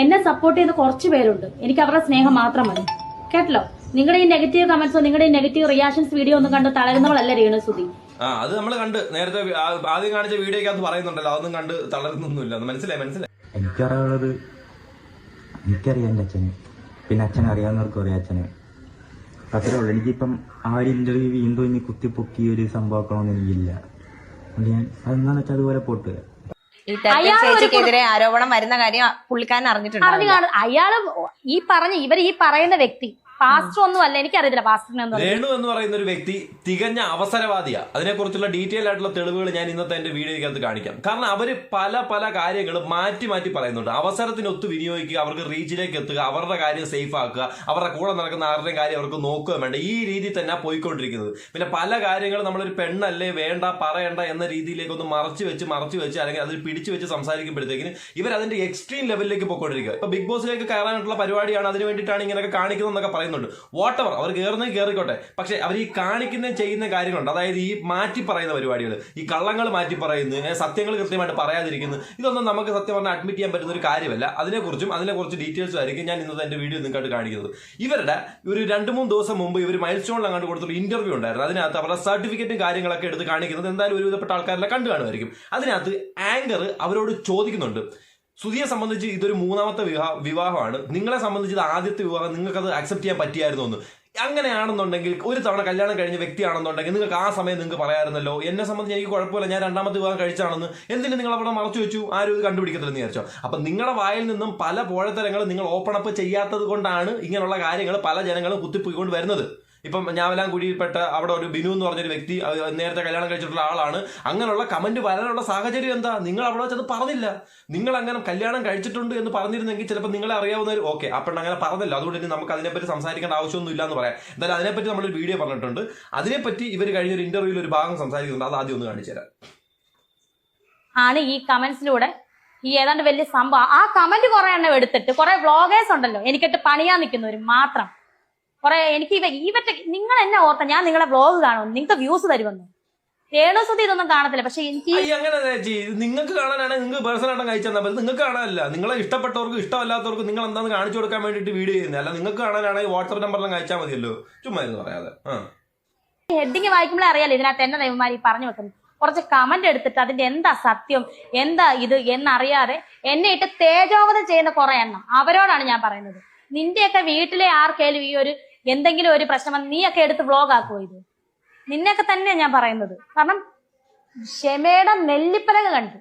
എന്നെ സപ്പോർട്ട് ചെയ്ത് കുറച്ച് പേരുണ്ട്. എനിക്ക് അവരുടെ സ്നേഹം മാത്രം മതി. കേട്ടല്ലോ? നിങ്ങളുടെ ഈ നെഗറ്റീവ് കമന്റ്സോ നിങ്ങളുടെ ഈ നെഗറ്റീവ് റിയാക്ഷൻസ് വീഡിയോ ഒന്നും കണ്ട് തളരുന്നവളല്ല രേണു സുധി? ആ അത് നമ്മൾ കണ്ട്. നേരത്തെ ആദ്യം കാണിച്ച വീഡിയോക്കകത്ത് പറയുന്നുണ്ടല്ലോ അതൊന്നും കണ്ട് തളരുന്നൊന്നുമില്ല. അത് മനസ്സിലായി മനസ്സിലായി. എനിക്കറിയാനുള്ളത് എനിക്കറിയാം എന്റെ അച്ഛന്. പിന്നെ അച്ഛൻ അറിയാവുന്നവർക്കും അറിയാം അച്ഛനെ. അത്രേ ഉള്ളൂ. എനിക്കിപ്പം ആ ഒരു ഇന്റർവ്യൂ വീണ്ടും ഇനി കുത്തിപ്പൊക്കി ഒരു സംഭവമാക്കണമെന്ന് എനിക്കില്ല. അതുകൊണ്ട് ഞാൻ അതെന്താണെന്ന് വെച്ചാൽ അതുപോലെ പോട്ട് ഈ ഒരു ചേച്ചിക്കെതിരെ ആരോപണം വരുന്ന കാര്യം പുള്ളിക്കാരൻ അറിഞ്ഞു അറിഞ്ഞിട്ടുണ്ട് കാണും. അയാൾ ഈ പറഞ്ഞ ഇവർ ഈ പറയുന്ന വ്യക്തി പാസ്റ്റർ ഒന്നും അല്ല എനിക്കറിയില്ല രേണു എന്ന് പറയുന്ന ഒരു വ്യക്തി തികഞ്ഞ അവസരവാദിയാ. അതിനെക്കുറിച്ചുള്ള ഡീറ്റെയിൽ ആയിട്ടുള്ള തെളിവുകൾ ഞാൻ ഇന്നത്തെ എന്റെ വീഡിയോയ്ക്കകത്ത് കാണിക്കാം. കാരണം അവർ പല പല കാര്യങ്ങൾ മാറ്റി മാറ്റി പറയുന്നുണ്ട്. അവസരത്തിനൊത്ത് വിനിയോഗിക്കുക അവർക്ക് റീച്ചിലേക്ക് എത്തുക അവരുടെ കാര്യം സേഫ് ആക്കുക അവരുടെ കൂടെ നടക്കുന്ന ആരുടെയും കാര്യം അവർക്ക് നോക്കുക വേണ്ട. ഈ രീതി തന്നെ പോയിക്കൊണ്ടിരിക്കുന്നത്. പിന്നെ പല കാര്യങ്ങളും നമ്മളൊരു പെണ്ണല്ലേ വേണ്ട പറയണ്ട എന്ന രീതിയിലേക്ക് ഒന്ന് മറച്ചു വെച്ച് മറച്ചു വെച്ച് അല്ലെങ്കിൽ അതിൽ പിടിച്ചു വെച്ച് സംസാരിക്കുമ്പോഴത്തേക്കിന് ഇവർ അതിന്റെ എക്സ്ട്രീം ലെവലിലേക്ക് പോയിക്കൊണ്ടിരിക്കുക. ഇപ്പൊ ബിഗ് ബോസിലേക്ക് കയറാനായിട്ടുള്ള പരിപാടിയാണ് അതിന് വേണ്ടിയിട്ടാണ് ഇങ്ങനെയൊക്കെ കാണിക്കുന്നതെന്നൊക്കെ പറയുന്നുണ്ട്. വാട്ട് എവർ അവർ കയറുന്നത് കയറിക്കോട്ടെ പക്ഷെ അവർ ഈ കാണിക്കുന്ന ചെയ്യുന്ന കാര്യങ്ങളുണ്ട്. അതായത് ഈ മാറ്റി പറയുന്ന പരിപാടികൾ ഈ കള്ളങ്ങൾ മാറ്റി പറയുന്നു സത്യങ്ങൾ കൃത്യമായിട്ട് പറയാതിരിക്കുന്നു. ഇതൊന്നും നമുക്ക് സത്യം പറഞ്ഞാൽ അഡ്മിറ്റ് ചെയ്യാൻ പറ്റുന്ന ഒരു കാര്യമല്ല. അതിനെക്കുറിച്ചും അതിനെക്കുറിച്ച് ഡീറ്റെയിൽസും ആയിരിക്കും ഞാൻ ഇന്നത്തെ എന്റെ വീഡിയോ നിങ്ങൾക്കായിട്ട് കാണിക്കുന്നത്. ഇവരുടെ ഒരു രണ്ട് മൂന്ന് ദിവസം മുമ്പ് ഇവർ മൈൽ അങ്ങോട്ട് കൊടുത്തൊരു ഇന്റർവ്യൂ ഉണ്ടായിരുന്നു. അതിനകത്ത് അവരുടെ സർട്ടിഫിക്കറ്റും കാര്യങ്ങളൊക്കെ എടുത്ത് കാണിക്കുന്നത് എന്തായാലും ഒരുവിധപ്പെട്ട ആൾക്കാരെല്ലാം കണ്ടു കാണുമായിരിക്കും. അതിനകത്ത് ആങ്കർ അവരോട് ചോദിക്കുന്നുണ്ട്. സുധിയെ സംബന്ധിച്ച് ഇതൊരു മൂന്നാമത്തെ വിവാഹ വിവാഹമാണ്. നിങ്ങളെ സംബന്ധിച്ച് ഇത് ആദ്യത്തെ വിവാഹം നിങ്ങൾക്കത് അക്സെപ്റ്റ് ചെയ്യാൻ പറ്റിയായിരുന്നു എന്ന് അങ്ങനെയാണെന്നുണ്ടെങ്കിൽ ഒരു തവണ കല്യാണം കഴിഞ്ഞ വ്യക്തിയാണെന്നുണ്ടെങ്കിൽ നിങ്ങൾക്ക് ആ സമയം നിങ്ങൾക്ക് പറയാമായിരുന്നല്ലോ. എന്നെ സംബന്ധിച്ച് എനിക്ക് കുഴപ്പമില്ല. ഞാൻ രണ്ടാമത്തെ വിവാഹം കഴിച്ചാണെന്ന് എന്തിന് നിങ്ങൾ അവിടെ മറച്ചു വെച്ചു? ആരും ഇത് കണ്ടുപിടിക്കത്തില്ലെന്ന് വിചാരിച്ചോ. അപ്പൊ നിങ്ങളുടെ വായിൽ നിന്നും പല പോഴത്തരങ്ങൾ നിങ്ങൾ ഓപ്പൺ അപ്പ് ചെയ്യാത്തത് കൊണ്ടാണ് ഇങ്ങനെയുള്ള കാര്യങ്ങൾ പല ജനങ്ങളും കുത്തിപ്പോയിക്കൊണ്ട് വരുന്നത്. ഇപ്പം ഞാവലാംകുടിയിൽപ്പെട്ട അവിടെ ഒരു ബിനു എന്ന് പറഞ്ഞൊരു വ്യക്തി നേരത്തെ കല്യാണം കഴിച്ചിട്ടുള്ള ആളാണ്. അങ്ങനെയുള്ള കമന്റ് വരാനുള്ള സാഹചര്യം എന്താ? നിങ്ങൾ അവിടെ വെച്ചത് പറഞ്ഞില്ല. നിങ്ങൾ അങ്ങനെ കല്യാണം കഴിച്ചിട്ടുണ്ട് എന്ന് പറഞ്ഞിരുന്നെങ്കിൽ ചിലപ്പോൾ നിങ്ങളെ അറിയാവുന്നവർ ഓക്കെ അപ്പം അങ്ങനെ പറഞ്ഞില്ല. അതുകൊണ്ട് ഇനി നമുക്ക് അതിനെപ്പറ്റി സംസാരിക്കേണ്ട ആവശ്യമൊന്നും ഇല്ല എന്ന് പറയാം. എന്തായാലും അതിനെപ്പറ്റി നമ്മളൊരു വീഡിയോ പറഞ്ഞിട്ടുണ്ട്. അതിനെപ്പറ്റി ഇവർ കഴിഞ്ഞൊരു ഇന്റർവ്യൂവിൽ ഒരു ഭാഗം സംസാരിക്കുന്നുണ്ട്. അത് ആദ്യം ഒന്ന് കാണിച്ചു തരാം. ആണ് ഈ കമന്റ്സിലൂടെ ഈ ഏതാണ്ട് വലിയ സംഭവം. ആ കമന്റ് കുറെ എണ്ണം എടുത്തിട്ട് കുറെ വ്ളോഗേഴ്സ് ഉണ്ടല്ലോ. എനിക്കിട്ട് പണിയാൻ നിൽക്കുന്നവർ മാത്രം. കുറെ എനിക്ക് ഇവ ഇവറ്റ നിങ്ങൾ എന്നെ ഓർത്ത ഞാൻ നിങ്ങളെ വ്ളോഗ് കാണും നിങ്ങൾക്ക് വ്യൂസ് തരുമെന്ന്. രേണു സുധി ഇതൊന്നും കാണത്തില്ല. പക്ഷെ എനിക്ക് അങ്ങനെ നിങ്ങൾക്ക് കാണാനാണ് നിങ്ങൾക്ക് പേഴ്സണൽ ആയിട്ട് കഴിച്ചാൽ നിങ്ങൾക്ക് കാണാനല്ല. നിങ്ങളെ ഇഷ്ടപ്പെട്ടവർക്ക് ഇഷ്ടമല്ലാത്തവർക്കും നിങ്ങൾ എന്താണെന്ന് കാണിച്ചു കൊടുക്കാൻ വേണ്ടിട്ട് വീഡിയോ ചെയ്യുന്നത് അല്ല നിങ്ങൾക്ക് കാണാനാണെങ്കിൽ വാട്സ്ആപ്പ് നമ്പറിലും കഴിച്ചാൽ മതിയല്ലോ. ചുമ്മാ പറയാതെ. ഹെഡിങ് വായിക്കുമ്പോഴേ അറിയാലോ ഇതിനകത്ത് എന്നെ ദൈവമാരി പറഞ്ഞു വെക്കുന്നു കുറച്ച് കമന്റ് എടുത്തിട്ട് അതിന്റെ എന്താ സത്യം എന്താ ഇത് എന്നറിയാതെ എന്നെ ഇട്ട് തേജോവധം ചെയ്യുന്ന കുറെ എണ്ണം. അവരോടാണ് ഞാൻ പറയുന്നത്. നിന്റെയൊക്കെ വീട്ടിലെ ആർക്കേലും ഈ ഒരു എന്തെങ്കിലും ഒരു പ്രശ്നം നീയൊക്കെ എടുത്ത് വ്ലോഗ് ആക്കുമോ ഇത്? നിന്നെയൊക്കെ തന്നെയാണ് ഞാൻ പറയുന്നത്. കാരണം ക്ഷമയുടെ നെല്ലിപ്പലക കണ്ടു.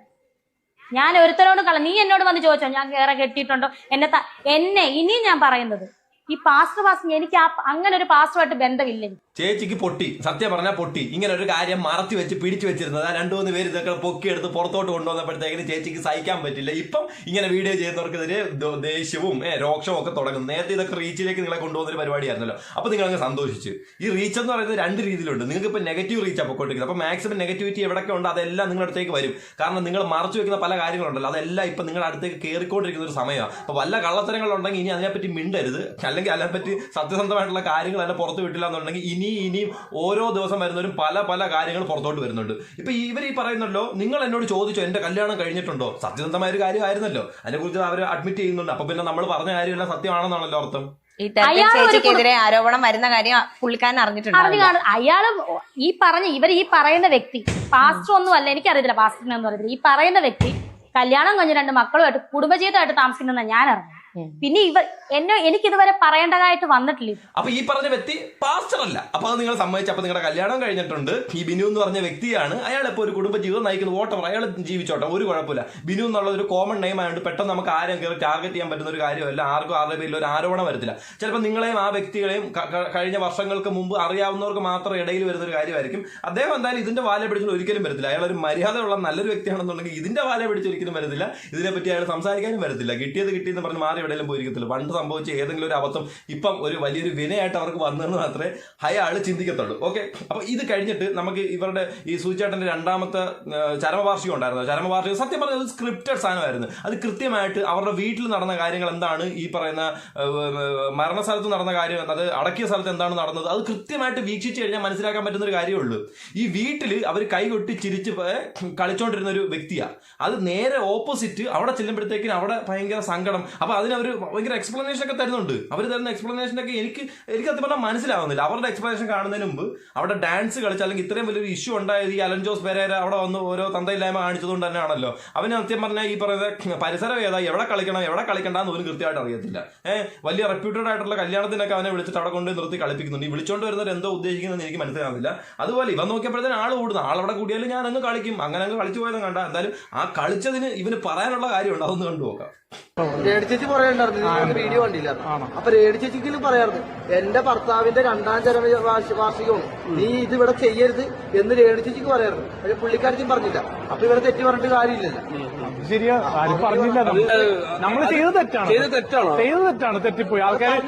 ഞാൻ ഒരുത്തരോട് കള നീ എന്നോട് വന്ന് ചോദിച്ചോ? ഞാൻ കയറെ കെട്ടിയിട്ടുണ്ടോ? എന്നെ എന്നെ ഇനിയും ഞാൻ പറയുന്നത്. ഈ പാസ്റ്റർ പാസ്റ്റർ എനിക്ക് അങ്ങനെ ഒരു പാസ്റ്ററുമായിട്ട് ബന്ധമില്ല. ചേച്ചിക്ക് പൊട്ടി. സത്യം പറഞ്ഞാൽ പൊട്ടി. ഇങ്ങനെ ഒരു കാര്യം മറച്ചു വെച്ച് പിടിച്ചു വെച്ചിരുന്നത്. രണ്ടു മൂന്ന് പേര് ഇതൊക്കെ പൊക്കിയെടുത്ത് പുറത്തോട്ട് കൊണ്ടുവന്നപ്പോഴത്തേക്കിന് ചേച്ചിക്ക് സഹിക്കാൻ പറ്റില്ല. ഇപ്പം ഇങ്ങനെ വീഡിയോ ചെയ്യുന്നവർക്കെതിരെ ദേഷ്യവും രോക്ഷവും ഒക്കെ തുടങ്ങും. നേരത്തെ ഇതൊക്കെ റീച്ചിലേക്ക് നിങ്ങളെ കൊണ്ടുപോകുന്ന ഒരു പരിപാടിയായിരുന്നല്ലോ. അപ്പൊ നിങ്ങൾ അങ്ങ് സന്തോഷിച്ചു. ഈ റീച്ച് എന്ന് പറയുന്നത് രണ്ട് രീതിയിലുണ്ട്. നിങ്ങൾക്ക് ഇപ്പൊ നെഗറ്റീവ് റീച്ച് അപ്പോൾ കൊണ്ടിരിക്കുന്നത് അപ്പൊ മാക്സിമം നെഗറ്റിവിറ്റി എവിടെയൊക്കെ ഉണ്ട് അതെല്ലാം നിങ്ങളുടെ അടുത്തേക്ക് വരും. കാരണം നിങ്ങൾ മറച്ചു വെക്കുന്ന പല കാര്യങ്ങളുണ്ടല്ലോ. അതെല്ലാം ഇപ്പൊ നിങ്ങളുടെ അടുത്തേക്ക് കയറിക്കൊണ്ടിരിക്കുന്ന ഒരു സമയമാണ് അപ്പൊ വല്ല കള്ളത്തരങ്ങളുണ്ടെങ്കിൽ ഇനി അതിനെപ്പറ്റി മിണ്ടരുത്. അല്ലെങ്കിൽ അതിനെപ്പറ്റി സത്യസന്ധമായിട്ടുള്ള കാര്യങ്ങൾ തന്നെ പുറത്ത് വിട്ടില്ല എന്നുണ്ടെങ്കിൽ ഇനി ഇനിയും ഓരോ ദിവസം വരുന്നവരും പല പല കാര്യങ്ങൾ പുറത്തോട്ട് വരുന്നുണ്ട്. ഇപ്പൊ ഇവർ ഈ പറയുന്നല്ലോ നിങ്ങൾ എന്നോട് ചോദിച്ചോ എന്റെ കല്യാണം കഴിഞ്ഞിട്ടുണ്ടോ? സത്യസന്ധമായ ഒരു കാര്യമായിരുന്നല്ലോ അതിനെക്കുറിച്ച് അവർ അഡ്മിറ്റ് ചെയ്യുന്നുണ്ട്. അപ്പൊ പിന്നെ നമ്മൾ പറഞ്ഞ കാര്യമെല്ലാം സത്യമാണെന്നാണല്ലോ അർത്ഥം. ഈ ചേച്ചിക്കെതിരെ ആരോപണം വരുന്ന കാര്യം പുള്ളിക്കാരൻ അറിഞ്ഞിട്ടുണ്ട് അറിഞ്ഞു അയാൾ ഈ പറഞ്ഞ ഇവർ ഈ പറയുന്ന വ്യക്തി പാസ്റ്റർ ഒന്നും അല്ല എനിക്കറിയത്തില്ല പാസ്റ്ററിനെ എന്ന് പറയുന്നത്. ഈ പറയുന്ന വ്യക്തി കല്യാണം കഴിഞ്ഞ രണ്ട് മക്കളുമായിട്ട് കുടുംബജീവിതമായിട്ട് താമസിക്കുന്ന ഞാൻ അറിഞ്ഞു പിന്നെ ഇവ എന്നെ എനിക്ക് ഇതുവരെ പറയേണ്ടതായിട്ട് വന്നിട്ടില്ല. അപ്പൊ ഈ പറഞ്ഞ വ്യക്തി പാസ്റ്റർ അല്ല അപ്പൊ അത് നിങ്ങൾ സമ്മതിച്ചു അപ്പൊ നിങ്ങളുടെ കല്യാണം കഴിഞ്ഞിട്ടുണ്ട്. ഈ ബിനു എന്ന് പറഞ്ഞ വ്യക്തിയാണ്. അയാൾ ഇപ്പോൾ ഒരു കുടുംബ ജീവിതം നയിക്കുന്ന വോട്ടർ. അയാൾ ജീവിച്ചോട്ടെ ഒരു കുഴപ്പമില്ല. ബിനു എന്നുള്ളത് ഒരു കോമൺ നെയിം ആയതുകൊണ്ട് പെട്ടെന്ന് നമുക്ക് ആരും കയറി ടാർഗറ്റ് ചെയ്യാൻ പറ്റുന്ന ഒരു കാര്യമല്ല. ആർക്കും ആരുടെ പേരിൽ ഒരു ആരോപണം വരത്തില്ല. ചിലപ്പോൾ നിങ്ങളെയും ആ വ്യക്തികളെയും കഴിഞ്ഞ വർഷങ്ങൾക്ക് മുമ്പ് അറിയാവുന്നവർക്ക് മാത്രം ഇടയിൽ വരുന്ന ഒരു കാര്യമായിരിക്കും. അദ്ദേഹം എന്തായാലും ഇതിന്റെ വാല പിടിച്ചിട്ട് ഒരിക്കലും വരത്തില്ല. അയാൾ ഒരു മര്യാദയുള്ള നല്ലൊരു വ്യക്തിയാണെന്നുണ്ടെങ്കിൽ ഇതിന്റെ വാല പിടിച്ച് ഒരിക്കലും വരത്തില്ല. ഇതിനെപ്പറ്റി അയാൾ സംസാരിക്കാനും വരത്തില്ല. കിട്ടിയത് കിട്ടിയെന്ന് പറഞ്ഞ് മാറി എവിടെയെങ്കിലും പോയിരിക്കത്തില്ല പണ്ട് സംഭവിച്ച ഏതെങ്കിലും ഒരു അബദ്ധം ഇപ്പം ഒരു വലിയൊരു വിനയായിട്ട് അവർക്ക് വന്നതെന്ന് മാത്രമേ അയാൾ ചിന്തിക്കത്തുള്ളൂ. ഓക്കെ അപ്പൊ ഇത് കഴിഞ്ഞിട്ട് നമുക്ക് ഇവരുടെ ഈ സൂചേട്ടന്റെ രണ്ടാമത്തെ ചരമവാർഷികം ഉണ്ടായിരുന്നു. ചരമവാർഷികം സത്യം പറഞ്ഞത് സ്ക്രിപ്റ്റഡ് സാധനമായിരുന്നു. അത് കൃത്യമായിട്ട് അവരുടെ വീട്ടിൽ നടന്ന കാര്യങ്ങൾ എന്താണ്? ഈ പറയുന്ന മരണസ്ഥലത്ത് നടന്ന കാര്യം അത് അടക്കിയ സ്ഥലത്ത് എന്താണ് നടന്നത്? അത് കൃത്യമായിട്ട് വീക്ഷിച്ചു കഴിഞ്ഞാൽ മനസ്സിലാക്കാൻ പറ്റുന്ന ഒരു കാര്യമേ ഉള്ളൂ. ഈ വീട്ടിൽ അവർ കൈകൊട്ടി ചിരിച്ച് കളിച്ചോണ്ടിരുന്ന ഒരു വ്യക്തിയാണ് അത് നേരെ ഓപ്പോസിറ്റ് അവിടെ ചെല്ലുമ്പോഴത്തേക്കിന് അവിടെ ഭയങ്കര സങ്കടം. അപ്പൊ അത് അതിന് അവർ ഭയങ്കര എക്സ്പ്ലനേഷൻ ഒക്കെ തരുന്നുണ്ട്. അവർ തരുന്ന എക്സ്പ്ലനേഷൻ ഒക്കെ എനിക്ക് എനിക്ക് അത് പറഞ്ഞാൽ മനസ്സിലാവുന്നില്ല. അവരുടെ എക്സ്പ്ലനേഷൻ കാണുന്നതിന് മുമ്പ് അവിടെ ഡാൻസ് കളിച്ച് അല്ലെങ്കിൽ ഇത്രയും വലിയൊരു ഇഷ്യൂ ഉണ്ടായത് ഈ അലൻ ജോസ് പെരേര അവിടെ വന്ന് ഓരോ തന്തയില്ലായ്മ കാണിച്ചതുകൊണ്ട് തന്നെയാണല്ലോ. അവന് സത്യം പറഞ്ഞാൽ ഈ പറയുന്ന പരിസരം ഏതാ എവിടെ കളിക്കണം എവിടെ കളിക്കണ്ടെന്ന് പോലും കൃത്യമായിട്ട് അറിയത്തില്ല. ഏഹ് വലിയ റെപ്യൂട്ടഡ് ആയിട്ടുള്ള കല്യാണത്തിനൊക്കെ അവനെ വിളിച്ചിട്ട് അവിടെ കൊണ്ട് നിർത്തി കളിപ്പിക്കുന്നുണ്ട്. ഈ വിളിച്ചോണ്ട് വരുന്നവർ എന്തോ ഉദ്ദേശിക്കുന്നത് എനിക്ക് മനസ്സിലാവുന്നില്ല. അതുപോലെ ഇവൻ നോക്കിയപ്പോഴത്തേന് ആൾ കൂടുന്നു ആളവിടെ കൂടിയാലും ഞാൻ അങ്ങ് കളിക്കും. അങ്ങനെ അങ്ങ് കളിച്ചു പോയതും കണ്ട. എന്തായാലും ആ കളിച്ചതിന് ഇവന് പറയാനുള്ള കാര്യമുണ്ട് അതൊന്ന് കണ്ടു നോക്കാം. പറയണ്ടായിരുന്നു. വീഡിയോ കണ്ടില്ല. അപ്പൊ രേണു ചേച്ചിക്കെങ്കിലും പറയാറുണ്ട് എന്റെ ഭർത്താവിന്റെ രണ്ടാം ചരമ വാർഷികമാണ് വാർഷികവും നീ ഇത് ഇവിടെ ചെയ്യരുത് എന്ന് രേണു ചേച്ചിക്ക് പറയാറുണ്ട്. പക്ഷെ പുള്ളിക്കാരത്തിയും പറഞ്ഞില്ല. അപ്പൊ ഇവിടെ തെറ്റി പറഞ്ഞിട്ട് കാര്യമില്ലല്ലോ. ശരിയാ. ആരും പറഞ്ഞില്ല നമ്മൾ ചെയ്തത് തെറ്റാണ്. ചെയ്തത് തെറ്റാണ്? ചെയ്തത് തെറ്റാണ്. തെറ്റിപ്പോയി. ആൾക്കാരെ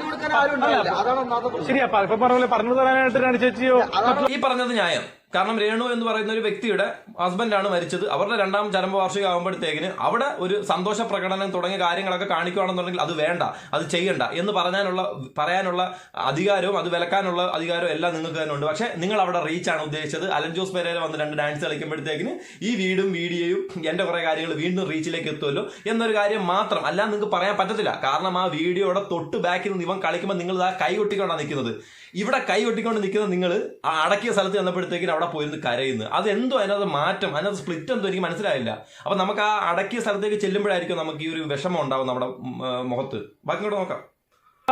ശരിയാ. ഇപ്പൊ പറഞ്ഞ പോലെ പറഞ്ഞു തരാനായിട്ട് രണ്ട് ചേച്ചിയോ? ഈ പറഞ്ഞത് ന്യായം. കാരണം രേണു എന്ന് പറയുന്ന ഒരു വ്യക്തിയുടെ ഹസ്ബൻഡാണ് മരിച്ചത്. അവരുടെ രണ്ടാം ചരമവാർഷികം ആകുമ്പോഴത്തേക്കിന് അവിടെ ഒരു സന്തോഷ പ്രകടനം തുടങ്ങിയ കാര്യങ്ങളൊക്കെ കാണിക്കുകയാണെന്നുണ്ടെങ്കിൽ അത് വേണ്ട അത് ചെയ്യണ്ട എന്ന് പറയാനുള്ള പറയാനുള്ള അധികാരവും അത് വിലക്കാനുള്ള അധികാരവും എല്ലാം നിങ്ങൾക്ക് തന്നെ ഉണ്ട്. പക്ഷേ നിങ്ങൾ അവിടെ റീച്ചാണ് ഉദ്ദേശിച്ചത്. അലൻ ജോസ് പെരേര വന്ന് രണ്ട് ഡാൻസ് കളിക്കുമ്പോഴത്തേക്കിന് ഈ വീടും വീഡിയോയും എന്റെ കുറേ കാര്യങ്ങൾ വീണ്ടും റീച്ചിലേക്ക് എത്തുമല്ലോ എന്നൊരു കാര്യം മാത്രം. അല്ല നിങ്ങൾക്ക് പറയാൻ പറ്റത്തില്ല. കാരണം ആ വീഡിയോയുടെ തൊട്ട് ബാക്കിൽ നിന്ന് ഇവൻ കളിക്കുമ്പോൾ നിങ്ങൾ ആ കൈ കൊട്ടിക്കൊണ്ടാണ് നിൽക്കുന്നത്. ഇവിടെ കൈ കൊട്ടിക്കൊണ്ട് നിൽക്കുന്നത് നിങ്ങൾ ആ അടക്കിയ സ്ഥലത്ത് ചെന്നപ്പോഴത്തേക്കിന് അവിടെ പോയിരുന്ന് കരയുന്നു. അതെന്തോ അതിനകത്ത് മാറ്റം അതിനകത്ത് സ്പ്ലിറ്റ് എന്തോ എനിക്ക് മനസ്സിലായില്ല. അപ്പൊ നമുക്ക് ആ അടക്കിയ സ്ഥലത്തേക്ക് ചെല്ലുമ്പോഴായിരിക്കും നമുക്ക് ഈ ഒരു വിഷമം ഉണ്ടാവും നമ്മുടെ മുഖത്ത്. ബാക്കി കൂടെ നോക്കാം.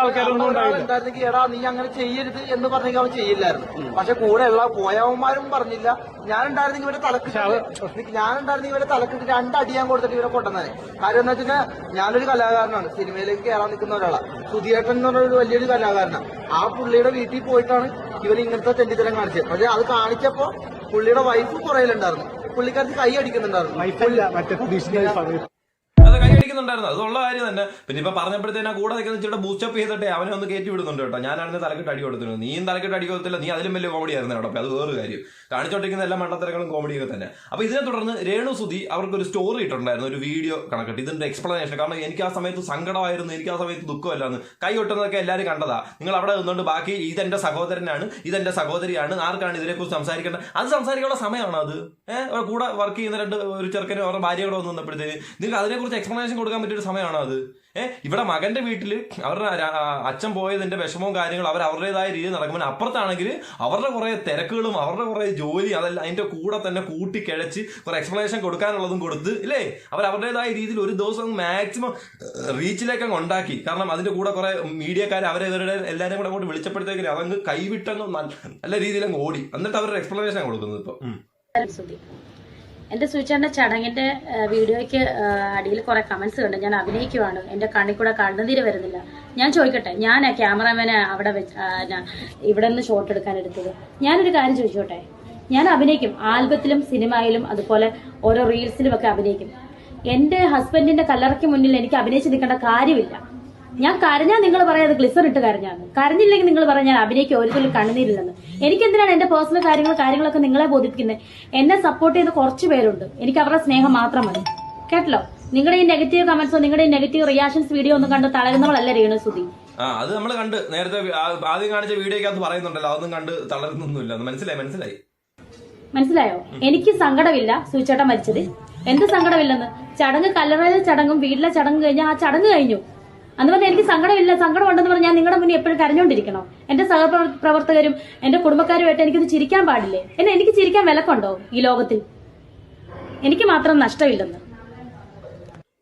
ആൾക്കാരൊന്നും ഉണ്ടായിരുന്നെങ്കിൽ എടാ നീ അങ്ങനെ ചെയ്യരുത് എന്ന് പറഞ്ഞെങ്കിൽ അവൻ ചെയ്യില്ലായിരുന്നു. പക്ഷെ കൂടെ ഉള്ള പോയവന്മാരും പറഞ്ഞില്ല. ഞാനുണ്ടായിരുന്നെങ്കിൽ ഇവരെ തലക്കിട്ട് ഞാനുണ്ടായിരുന്നെങ്കിൽ ഇവരെ തലക്കിട്ട് രണ്ടടി ഞാൻ കൊടുത്തിട്ട് ഇവരെ കൊണ്ടുവന്നേ കാര്യം എന്ന് വെച്ചാൽ ഞാനൊരു കലാകാരനാണ്. സിനിമയിലേക്ക് കയറാൻ നിൽക്കുന്ന ഒരാളാണ് സുധിയേട്ടൻ എന്ന് പറഞ്ഞ ഒരു വലിയൊരു കലാകാരനാണ് ആ പുള്ളിയുടെ വീട്ടിൽ പോയിട്ടാണ് ഇവൻ ഇങ്ങനത്തെ തെണ്ടിത്തരം കാണിച്ചത്. പക്ഷെ അത് കാണിച്ചപ്പോ പുള്ളിയുടെ വൈഫ് കുറയിലുണ്ടായിരുന്നു. പുള്ളിക്കാർക്ക് കൈ അടിക്കുന്നുണ്ടായിരുന്നു. കൈയടിക്കുന്നുണ്ടായിരുന്നു അതുള്ള കാര്യം തന്നെ. പിന്നെ ഇപ്പൊ പറഞ്ഞപ്പോഴത്തേനാ കൂടെ നിൽക്കുന്ന ചേട്ടാ ബൂസ്റ്റപ്പ് ചെയ്തിട്ടേ അവനെ ഒന്ന് കയറ്റി വിടുന്നുണ്ട് കേട്ടോ. ഞാനാണ് തലക്കെട്ട് അടി കൊടുത്തിരുന്നു. നീയും തലക്കെട്ട് അടി കൊടുത്തില്ല നീ അതിലും വലിയ കോമഡി ആയിരുന്നു കേട്ടോ. അത് വേറൊരു കാര്യം. കാണിച്ചോണ്ടിരിക്കുന്ന എല്ലാ മണ്ടത്തരങ്ങളും കോമഡിയൊക്കെ തന്നെ. അപ്പൊ ഇതിനെ തുടർന്ന് രേണു സുധി അവർക്ക് ഒരു സ്റ്റോറി ഇട്ടിട്ടുണ്ടായിരുന്നു ഒരു വീഡിയോ കണക്കിട്ട്. ഇതിന്റെ എക്സ്പ്ലനേഷൻ കാരണം എനിക്ക് ആ സമയത്ത് സങ്കടമായിരുന്നു എനിക്ക് ആ സമയത്ത് ദുഃഖമല്ലാന്ന്. കൈ ഒട്ടുന്നതൊക്കെ എല്ലാവരും കണ്ടതാ. നിങ്ങൾ അവിടെ നിന്നുകൊണ്ട് ബാക്കി ഇതെന്റെ സഹോദരനാണ് ഇതെന്റെ സഹോദരിയാണ് ആർക്കാണ് ഇതിനെക്കുറിച്ച് സംസാരിക്കേണ്ടത്? അത് സംസാരിക്കാനുള്ള സമയമാണ് അത്? ഏഹ് കൂടെ വർക്ക് ചെയ്യുന്ന രണ്ട് ഒരു ചെറുക്കനും അവരുടെ ഭാര്യ കൂടെ വന്നപ്പോഴത്തേക്ക് നിങ്ങൾക്ക് അതിനെക്കുറിച്ച് എക്സ്പ്ലനേഷൻ കൊടുക്കാൻ പറ്റിയ ഒരു സമയമാണോ അത്? ഏഹ് ഇവിടെ മകന്റെ വീട്ടിൽ അവരുടെ അച്ഛൻ പോയതിന്റെ വിഷമവും കാര്യങ്ങളും അവർ അവരുടേതായ രീതിയിൽ നടക്കുമ്പോൾ അപ്പുറത്താണെങ്കിൽ അവരുടെ കുറെ തിരക്കുകളും അവരുടെ കുറെ ജോലി അതെല്ലാം അതിന്റെ കൂടെ തന്നെ കൂട്ടി കിഴച്ച് കുറെ എക്സ്പ്ലനേഷൻ കൊടുക്കാനുള്ളതും കൊടുത്ത് ഇല്ലേ? അവർ അവരുടേതായ രീതിയിൽ ഒരു ദിവസം മാക്സിമം റീച്ചിലേക്ക് അങ്ങ് ഉണ്ടാക്കി. കാരണം അതിന്റെ കൂടെ കുറെ മീഡിയക്കാർ അവരെ ഇവരുടെ എല്ലാവരും കൂടെ അങ്ങോട്ട് വിളിച്ചപ്പോഴത്തേക്കും അതങ്ങ് കൈവിട്ടങ്ങ് നല്ല- നല്ല രീതിയിൽ അങ്ങ് ഓടി. എന്നിട്ട് അവരുടെ എക്സ്പ്ലനേഷൻ കൊടുക്കുന്നത് ഇപ്പൊ. എന്റെ സൂചിച്ചേട്ടന്റെ ചടങ്ങിന്റെ വീഡിയോയ്ക്ക് അടിയിൽ കുറെ കമന്റ്സ് കണ്ട് ഞാൻ അഭിനയിക്കുവാണ്. എന്റെ കണ്ണിൽ കൂടെ കണ്ണുനീര് വരുന്നില്ല. ഞാൻ ചോദിക്കട്ടെ ഞാൻ ക്യാമറാമാനെ അവിടെ വെച്ച് ഇവിടെ നിന്ന് ഷോട്ട് എടുക്കാൻ എടുത്തത്? ഞാനൊരു കാര്യം ചോദിച്ചോട്ടെ? ഞാൻ അഭിനയിക്കും ആൽബത്തിലും സിനിമയിലും അതുപോലെ ഓരോ റീൽസിലും ഒക്കെ അഭിനയിക്കും. എന്റെ ഹസ്ബൻഡിന്റെ കല്ലറയ്ക്ക് മുന്നിൽ എനിക്ക് അഭിനയിച്ച് നിൽക്കേണ്ട കാര്യമില്ല. ഞാൻ കരഞ്ഞാൽ നിങ്ങൾ പറയാം അത് ഗ്ലിസർ ഇട്ട് കരഞ്ഞാന്ന്. കരഞ്ഞില്ലെങ്കിൽ നിങ്ങൾ പറഞ്ഞാൽ ഞാൻ ഒരിക്കലും ഒരു തുള്ളി കണ്ണുനീരില്ലെന്ന്. എനിക്ക് എന്തിനാണ് എന്റെ പേഴ്സണൽ കാര്യങ്ങൾ കാര്യങ്ങളൊക്കെ നിങ്ങളെ ബോധിപ്പിക്കുന്നത്? എന്നെ സപ്പോർട്ട് ചെയ്ത് കുറച്ച് പേരുണ്ട്. എനിക്ക് അവരുടെ സ്നേഹം മാത്രം മതി. കേട്ടല്ലോ? നിങ്ങളുടെ ഈ നെഗറ്റീവ് കമന്റ്സോ നിങ്ങളുടെ ഈ നെഗറ്റീവ് റിയാക്ഷൻസ് വീഡിയോ ഒന്നും കണ്ട് തളരുന്നവളല്ല രേണു സുധി. ആ അത് നമ്മൾ കണ്ട് നേരത്തെ ആദ്യം കാണിച്ച വീഡിയോക്കകത്ത് പറയുന്നുണ്ടല്ലോ അതൊന്നും കണ്ട് തളരുന്നൊന്നുമില്ല. മനസ്സിലായി മനസ്സിലായി? മനസ്സിലായോ? എനിക്ക് സങ്കടമില്ല സൂചേട്ട മരിച്ചത്. എന്ത് സങ്കടമില്ലെന്ന്? ചടങ്ങ് കല്ലറയിലെ ചടങ്ങും വീട്ടിലെ ചടങ്ങ് കഴിഞ്ഞാൽ ആ ചടങ്ങ് കഴിഞ്ഞു. അന്ന് പറഞ്ഞാൽ എനിക്ക് സങ്കടമില്ല സങ്കടമുണ്ടെന്ന് പറഞ്ഞാൽ ഞാൻ നിങ്ങളുടെ മുന്നിൽ എപ്പോഴും കരഞ്ഞോണ്ടിരിക്കണോ എന്റെ സഹപ്രവർത്തകരും എന്റെ കുടുംബക്കാരുമായിട്ട് എനിക്കിത് ചിരിക്കാൻ പാടില്ലേ? എന്നെ എനിക്ക് ചിരിക്കാൻ വിലക്കുണ്ടോ ഈ ലോകത്തിൽ? എനിക്ക് മാത്രം നഷ്ടമില്ലെന്ന്.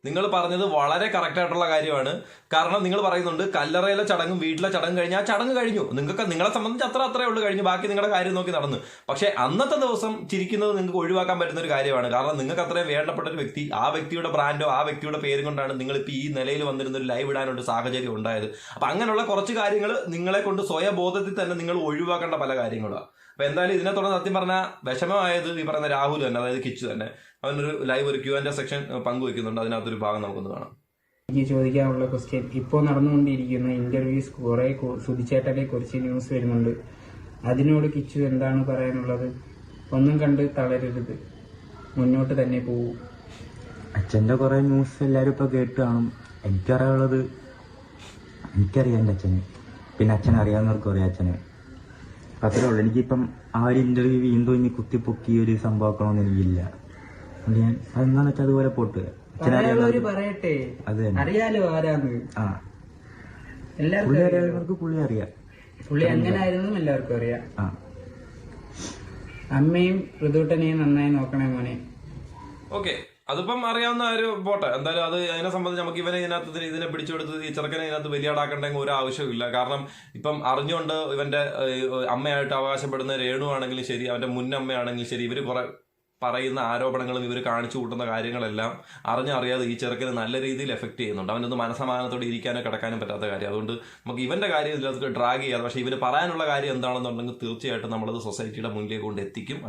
നിങ്ങൾ പറഞ്ഞത് വളരെ കറക്റ്റ് ആയിട്ടുള്ള കാര്യമാണ്. കാരണം നിങ്ങൾ പറയുന്നുണ്ട് കല്ലറയിലെ ചടങ്ങും വീട്ടിലെ ചടങ്ങ് കഴിഞ്ഞ് ആ ചടങ്ങ് കഴിഞ്ഞു. നിങ്ങൾക്ക് നിങ്ങളെ സംബന്ധിച്ച് അത്ര അത്രേ ഉള്ളൂ കഴിഞ്ഞു ബാക്കി നിങ്ങളുടെ കാര്യം നോക്കി നടന്നു. പക്ഷേ അന്നത്തെ ദിവസം ചിരിക്കുന്നത് നിങ്ങൾക്ക് ഒഴിവാക്കാൻ പറ്റുന്ന ഒരു കാര്യമാണ്. കാരണം നിങ്ങൾക്ക് അത്രയും വേണ്ടപ്പെട്ട ഒരു വ്യക്തി ആ വ്യക്തിയുടെ ബ്രാൻഡോ ആ വ്യക്തിയുടെ പേരും കൊണ്ടാണ് നിങ്ങൾ ഇപ്പോൾ ഈ നിലയിൽ വന്നിരുന്ന ഒരു ലൈവ് ഇടാനൊരു സാഹചര്യം ഉണ്ടായത്. അപ്പം അങ്ങനെയുള്ള കുറച്ച് കാര്യങ്ങൾ നിങ്ങളെ കൊണ്ട് സ്വയബോധത്തിൽ തന്നെ നിങ്ങൾ ഒഴിവാക്കേണ്ട പല കാര്യങ്ങളാണ് അപ്പൊ എന്തായാലും ഇതിനെ തുടർന്ന് സത്യം പറഞ്ഞ വിഷമമായത് ഈ പറയുന്ന രാഹുൽ തന്നെ അതായത് കിച്ചു തന്നെ. അവനൊരു ലൈവ് ഒരു ക്യൂ ആൻഡ് സെക്ഷൻ പങ്കുവെക്കുന്നുണ്ട്. അതിനകത്തൊരു ഭാഗം നമുക്കൊന്ന് കാണാം. എനിക്ക് ചോദിക്കാനുള്ള ക്വസ്റ്റ്യൻ ഇപ്പോൾ നടന്നുകൊണ്ടിരിക്കുന്ന ഇന്റർവ്യൂസ് കുറെ സുധിച്ചേട്ടനെ കുറിച്ച് ന്യൂസ് വരുന്നുണ്ട്. അതിനോട് കിച്ചു എന്താണ് പറയാനുള്ളത്? ഒന്നും കണ്ട് തളരരുത്. മുന്നോട്ട് തന്നെ പോകൂ. അച്ഛന്റെ കുറേ ന്യൂസ് എല്ലാവരും ഇപ്പോൾ കേട്ട് കാണും. എനിക്കറിയാനുള്ളത് എനിക്കറിയാം എന്റെ അച്ഛനെ. പിന്നെ അച്ഛൻ അറിയാവുന്നവർക്കും അറിയാം അച്ഛനെ. അത്രേ ഉള്ളൂ. എനിക്കിപ്പം ആ ഒരു ഇന്റർവ്യൂ വീണ്ടും ഇനി കുത്തിപ്പൊക്കി ഒരു സംഭവമാക്കണമെന്ന് എനിക്കില്ല. അതുകൊണ്ട് ഞാൻ അതെന്താണെന്ന് വെച്ചാൽ അതുപോലെ പോട്ട്. പറയാനുള്ളവര് പറയട്ടെ. അത് തന്നെ. അറിയാലോ ആരാന്ന്. ആ. എല്ലാവർക്കും പുള്ളി അറിയാലോ. അറിയാവുന്നവർക്ക് പുള്ളി അറിയാം. പുള്ളി അങ്ങനെ ആയിരുന്നു എല്ലാവർക്കും അറിയാം. ആ. അമ്മയും ഋതുട്ടനെയും നന്നായി നോക്കണേ മോനെ. ഓക്കെ. അതിപ്പം അറിയാവുന്ന ഒരു പോട്ടെ. എന്തായാലും അത് അതിനെ സംബന്ധിച്ച് നമുക്ക് ഇവനെ ഇതിനകത്ത് ഇതിനെ- പിടിച്ചെടുത്ത് ഈ ചെറുക്കനെ ഇതിനകത്ത് വലിയാടാക്കേണ്ടെങ്കിൽ ഒരു ആവശ്യമില്ല കാരണം ഇപ്പം അറിഞ്ഞുകൊണ്ട് ഇവന്റെ അമ്മയായിട്ട് അവകാശപ്പെടുന്ന രേണു ആണെങ്കിലും ശരി അവന്റെ മുന്നമ്മയാണെങ്കിലും ശരി ഇവർ കുറെ പറയുന്ന ആരോപണങ്ങളും ഇവർ കാണിച്ചു കൂട്ടുന്ന കാര്യങ്ങളെല്ലാം അറിഞ്ഞറിയാതെ ഈ ചെറുക്കന് നല്ല രീതിയിൽ എഫക്ട് ചെയ്യുന്നുണ്ട്. അവനൊന്ന് മനസമാധാനത്തോടെ ഇരിക്കാനോ കിടക്കാനും പറ്റാത്ത കാര്യം. അതുകൊണ്ട് നമുക്ക് ഇവന്റെ കാര്യം ഇതിനകത്ത് ഡ്രാഗ് ചെയ്യാതെ പക്ഷേ ഇവർ പറയാനുള്ള കാര്യം എന്താണെന്നുണ്ടെങ്കിൽ തീർച്ചയായിട്ടും നമ്മളത് സൊസൈറ്റിയുടെ മുന്നിലേക്ക് കൊണ്ട് എത്തിക്കും.